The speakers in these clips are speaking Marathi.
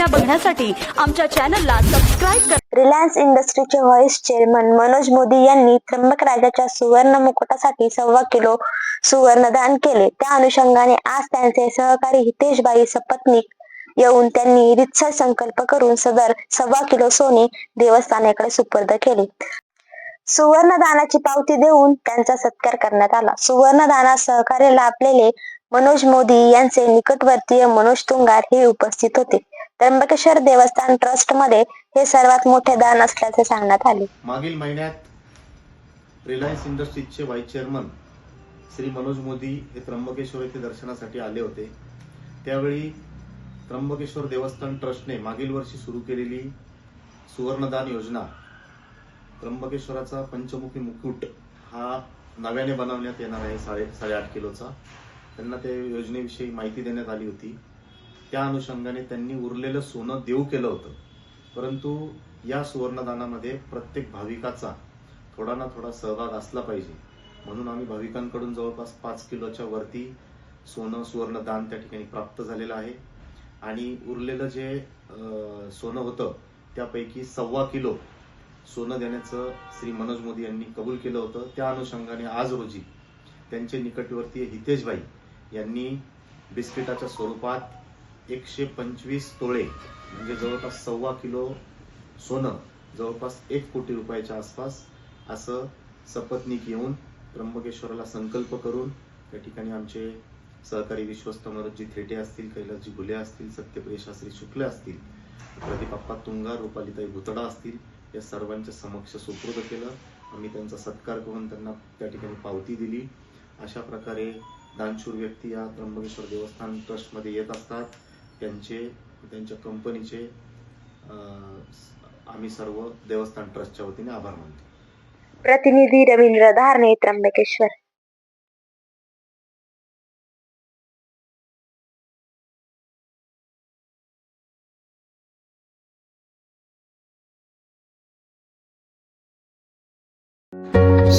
बातम्या बघण्यासाठी आमच्या चॅनलला सबस्क्राईब करा. रिलायन्स इंडस्ट्रीचे व्हाईस चेअरमन मनोज मोदी यांनी त्र्यंबक राजाच्या सुवर्ण मुकुटासाठी सव्वा किलो सुवर्ण दान केले. त्या अनुषंगाने आज त्यांचे सहकारी हितेशबाई सपत्नीक येऊन त्यांनी रितसर संकल्प करून सदर सव्वा किलो सोने देवस्थानाकडे सुपूर्द केले. सुवर्ण दानाची पावती देऊन त्यांचा सत्कार करण्यात आला. सुवर्ण दानात सहकार्य लाभलेले मनोज मोदी यांचे निकटवर्तीय मनोज तुंगार हे उपस्थित होते. त्र्यंबकेश्वर देवस्थान ट्रस्टमध्ये हे सर्वात मोठे दान असल्याचे सांगण्यात आले. मागील महिन्यात रिलायन्स इंडस्ट्रीजचे व्हाईस चेअरमन श्री मनोज मोदी हे त्र्यंबकेश्वर येथे दर्शनासाठी आले होते. त्यावेळी त्र्यंबकेश्वर देवस्थान ट्रस्टने मागील वर्षी सुरू केलेली सुवर्णदान योजना त्र्यंबकेश्वराचा पंचमुखी मुकुट हा नव्याने बनवण्यात येणार आहे साडे साडेआठ किलोचा. त्यांना त्या योजनेविषयी माहिती देण्यात आली होती. त्या अनुषंगाने त्यांनी उरलेलं सोनं देऊ केलं होतं. परंतु या सुवर्णदानामध्ये प्रत्येक भाविकाचा थोडा ना थोडा सहभाग असला पाहिजे. म्हणून आम्ही भाविकांकडून जवळपास पाच किलोच्या वरती सोनं सुवर्णदान त्या ठिकाणी प्राप्त झालेलं आहे. आणि उरलेलं जे अं, सोनं होतं त्यापैकी सव्वा किलो सोनं देण्याचं श्री मनोज मोदी यांनी कबूल केलं होतं. त्या अनुषंगाने आज रोजी त्यांचे निकटवर्तीय हितेशभाई यांनी बिस्किटाच्या स्वरूपात एकशे पंचवीस तोळे म्हणजे जवळपास सव्वा किलो सोनं जवळपास एक कोटी रुपयाच्या आसपास असं सपत्नीक येऊन त्र्यंबकेश्वराला संकल्प करून त्या ठिकाणी आमचे सहकारी विश्वस्त मनोजी थेटे असतील कैलासजी गुले असतील सत्यप्रिय शास्त्री शुक्ल असतील प्रदीपाप्पा तुंगार रुपालीताई भुतडा असतील या सर्वांच्या समक्ष सुपूर्द केलं. आम्ही त्यांचा सत्कार करून त्यांना त्या ठिकाणी पावती दिली. अशा प्रकारे दानशूर व्यक्ती या त्र्यंबकेश्वर देवस्थान ट्रस्टमध्ये येत असतात. त्यांचे त्यांच्या कंपनीचे अं, आम्ही सर्व देवस्थान ट्रस्टच्या वतीने आभार मानतो. प्रतिनिधी रवींद्र धारणे त्र्यंबकेश्वर.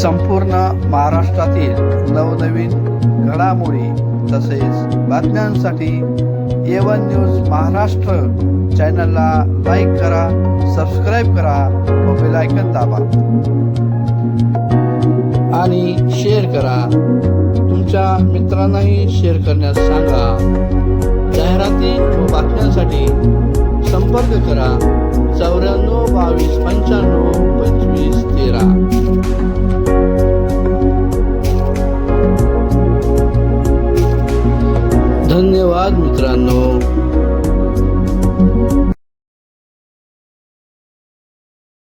संपूर्ण महाराष्ट्रातील नवनवीन घडामोडी तसेच बातम्यांसाठी ए वन न्यूज महाराष्ट्र चॅनलला लाईक करा सबस्क्राईब करा व बेलायकन दाबा. आणि शेअर करा. तुमच्या मित्रांनाही शेअर करण्यास सांगा. जाहिराती व बातम्यांसाठी संपर्क करा. चौऱ्याण्णव बावीस पंच्याण्णव पंचवीस तेरा. मित्रांनो.